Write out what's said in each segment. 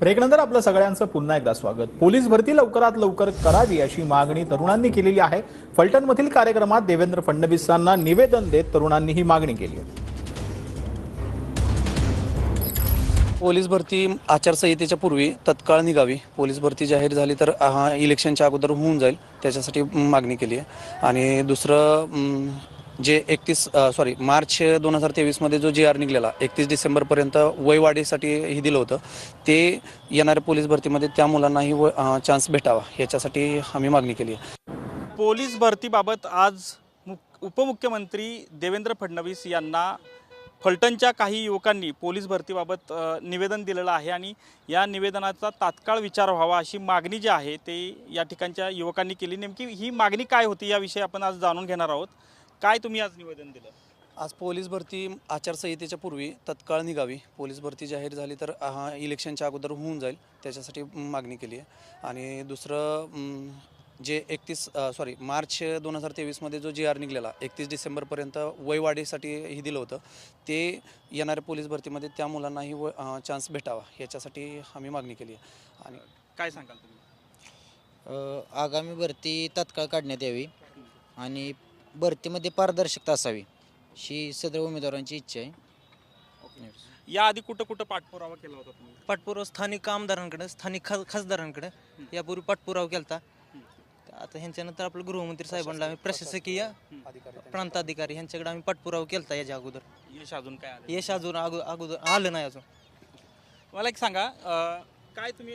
ब्रेकनंतर आपलं सगळ्यांचं पुन्हा एकदा स्वागत. पोलीस भरती लवकरात लवकर करावी अशी मागणी तरुणांनी केलेली आहे. फलटणमधील कार्यक्रमात देवेंद्र फडणवीसांना निवेदन देत तरुणांनी ही मागणी केली आहे पोलीस भरती आचारसंहितेच्या पूर्वी तत्काळ निघावी. पोलीस भरती जाहीर झाली तर हा इलेक्शनच्या अगोदर होऊन जाईल त्याच्यासाठी मागणी केली आहे. आणि दुसरं जे एकतीस सॉरी मार्च दोन हजार तेवीसमध्ये जो जी आर निघलेला एकतीस डिसेंबरपर्यंत वयवाढीसाठी हे दिलं होतं ते येणाऱ्या पोलीस भरतीमध्ये त्या मुलांनाही व चान्स भेटावा याच्यासाठी आम्ही मागणी केली आहे. पोलीस भरतीबाबत आज उपमुख्यमंत्री देवेंद्र फडणवीस यांना फलटणच्या काही युवकांनी पोलीस भरतीबाबत निवेदन दिलेलं आहे आणि या निवेदनाचा तात्काळ विचार व्हावा अशी मागणी जी आहे ते या ठिकाणच्या युवकांनी केली. नेमकी ही मागणी काय होती याविषयी आपण आज जाणून घेणार आहोत. काय तुम्ही आज निवेदन दिलं? आज पोलीस भरती आचारसंहितेच्या पूर्वी तत्काळ निघावी. पोलीस भरती जाहीर झाली तर हा इलेक्शनच्या अगोदर होऊन जाईल. त्याच्यासाठी मागणी केली आहे. आणि दुसरं जे एकतीस सॉरी मार्च दोन हजार तेवीसमध्ये जो जी आर निघलेला एकतीस डिसेंबरपर्यंत वयवाढीसाठी हे दिलं होतं ते येणाऱ्या पोलीस भरतीमध्ये त्या मुलांनाही व चान्स भेटावा याच्यासाठी आम्ही मागणी केली आहे. आणि काय सांगाल तुम्ही? आगामी भरती तात्काळ काढण्यात यावी. आणि भरतीमध्ये पारदर्शकता असावी ही सदर उमेदवारांची इच्छा आहे. याआधी कुठं कुठं पाठपुरावा केला होता तुम्ही? पाठपुरावा स्थानिक आमदारांकडे स्थानिक खास खासदारांकडे. यापूर्वी पाठपुरावा केलता. आता ह्यांच्यानंतर आपलं गृहमंत्री साहेबांना आम्ही प्रशासकीय प्रांताधिकारी ह्यांच्याकडे आम्ही पाठपुरावा केलता याच्या अगोदर. यश अजून काय यश अजून अगो अगोदर आलं नाही अजून. मला एक सांगा काय तुम्ही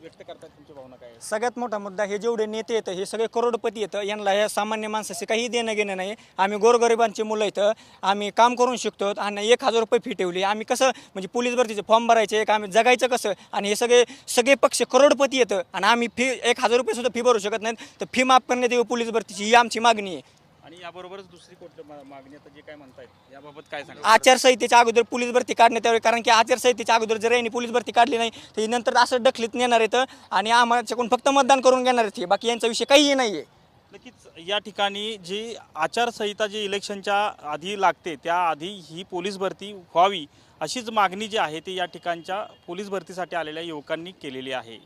व्यक्त करता तुमची भावना काय सगळ्यात मोठा मुद्दा हे जेवढे नेते येतं हे सगळे करोडपती येतं यांना ह्या सामान्य माणसाशी काही देणं घेणं नाही. आम्ही गोरगरिबांची मुलं इथं आम्ही काम करून शिकतो आणि एक हजार रुपये फी ठेवली. आम्ही कसं म्हणजे पोलीस भरतीचे फॉर्म भरायचे एक आम्ही जगायचं कसं आणि हे सगळे सगळे पक्ष करोडपती येतं आणि आम्ही फी एक हजार रुपये सुद्धा फी भरू शकत नाहीत. तर फी माफ करण्यात येऊ पोलीस भरतीची ही आमची मागणी आहे. आणि याबरोबरच दुसरी कुठली मा- मागणी आता जे काय म्हणतायत याबाबत काय सांगा आचारसंहितेच्या अगोदर पोलीस भरती काढण्यात यावी कारण की आचारसंहितेच्या अगोदर जर यांनी पोलीस भरती काढली नाही तर ही नंतर असं डखलीत नेणार येतं आणि आम्हाच्याकडून फक्त मतदान करून घेणार आहेत हे. बाकी यांचा विषय काहीही नाही आहे नक्कीच या ठिकाणी जी आचारसंहिता जी इलेक्शनच्या आधी लागते त्या आधी ही पोलीस भरती व्हावी अशीच मागणी जी आहे ती या ठिकाणच्या पोलीस भरतीसाठी आलेल्या युवकांनी केलेली आहे.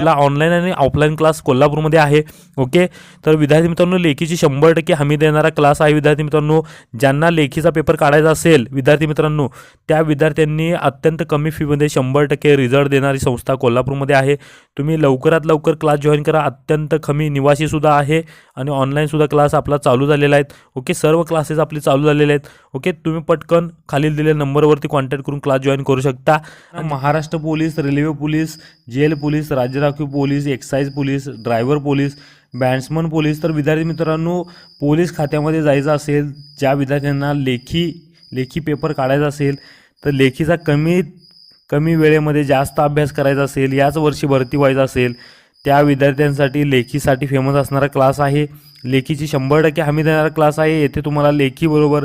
आपला ऑनलाईन आणि ऑफलाईन क्लास कोल्हापूरमध्ये आहे ओके तर विद्यार्थी मित्रांनो लेखीची शंभर टक्के हमी देणारा क्लास आहे विद्यार्थी मित्रांनो. ज्यांना लेखीचा पेपर काढायचा असेल विद्यार्थी मित्रांनो त्या विद्यार्थ्यांनी अत्यंत कमी फीमध्ये शंभर टक्के रिझल्ट देणारी संस्था कोल्हापूरमध्ये आहे. तुम्ही लवकरात लवकर क्लास जॉईन करा. अत्यंत कमी निवासीसुद्धा आहे आणि ऑनलाईनसुद्धा क्लास आपला चालू झालेला आहेत ओके सर्व क्लासेस आपले चालू झालेले आहेत ओके तुम्ही पटकन खालील दिलेल्या नंबरवरती कॉन्टॅक्ट करून क्लास जॉईन करू शकता. Maharashtra police railway police jail police राज्य राखीव police excise police driver police batsman police. तर विद्यार्थी मित्रांनो पोलीस खात्यामध्ये जायचं असेल ज्या विद्यार्थ्यांना लेखी लेखी पेपर काढायचा असेल तर लेखीचा कमीत कमी वेळेमध्ये जास्त अभ्यास करायचा असेल याच वर्षी भरती व्हायचं असेल त्या विद्यार्थ्यांसाठी लेखीसाठी फेमस असणारा क्लास आहे. लेखीची शंभर टक्के हमी देणारा क्लास आहे. येथे तुम्हाला लेखीबरोबर